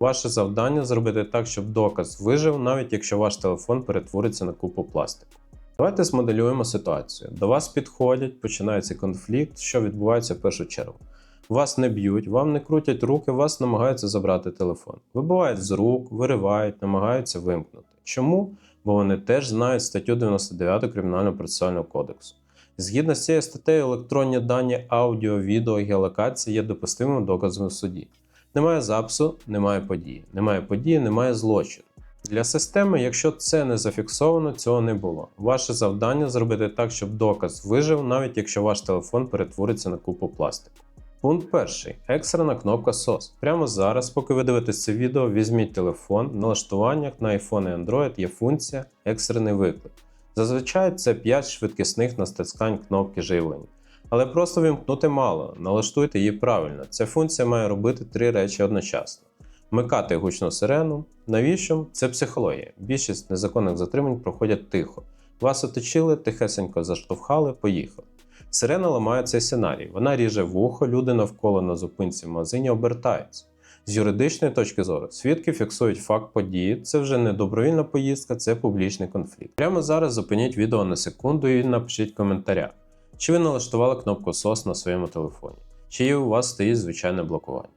Ваше завдання зробити так, щоб доказ вижив, навіть якщо ваш телефон перетвориться на купу пластику. Давайте змоделюємо ситуацію. До вас підходять, починається конфлікт, що відбувається в першу чергу. Вас не б'ють, вам не крутять руки, вас намагаються забрати телефон. Вибивають з рук, виривають, намагаються вимкнути. Чому? Бо вони теж знають статтю 99 Кримінального процесуального кодексу. Згідно з цією статтею, електронні дані аудіо, відео, геолокації є допустимим доказом в суді. Немає запису, немає події. Немає події, немає злочину. Для системи, якщо це не зафіксовано, цього не було. Ваше завдання зробити так, щоб доказ вижив, навіть якщо ваш телефон перетвориться на купу пластику. Пункт перший. Екстрена кнопка SOS. Прямо зараз, поки ви дивитесь це відео, візьміть телефон. В налаштуваннях на iPhone і Android є функція екстрений виклик. Зазвичай це 5 швидкісних натискань кнопки живлення. Але просто вимкнути мало, налаштуйте її правильно. Ця функція має робити три речі одночасно: вмикати гучну сирену. Навіщо? Це психологія. Більшість незаконних затримань проходять тихо. Вас оточили, тихесенько заштовхали, поїхали. Сирена ламає цей сценарій. Вона ріже вухо, люди навколо на зупинці в магазині обертаються. З юридичної точки зору, свідки фіксують факт події. Це вже не добровільна поїздка, це публічний конфлікт. Прямо зараз зупиніть відео на секунду і напишіть в коментарях, чи ви налаштували кнопку SOS на своєму телефоні, чи у вас стоїть звичайне блокування.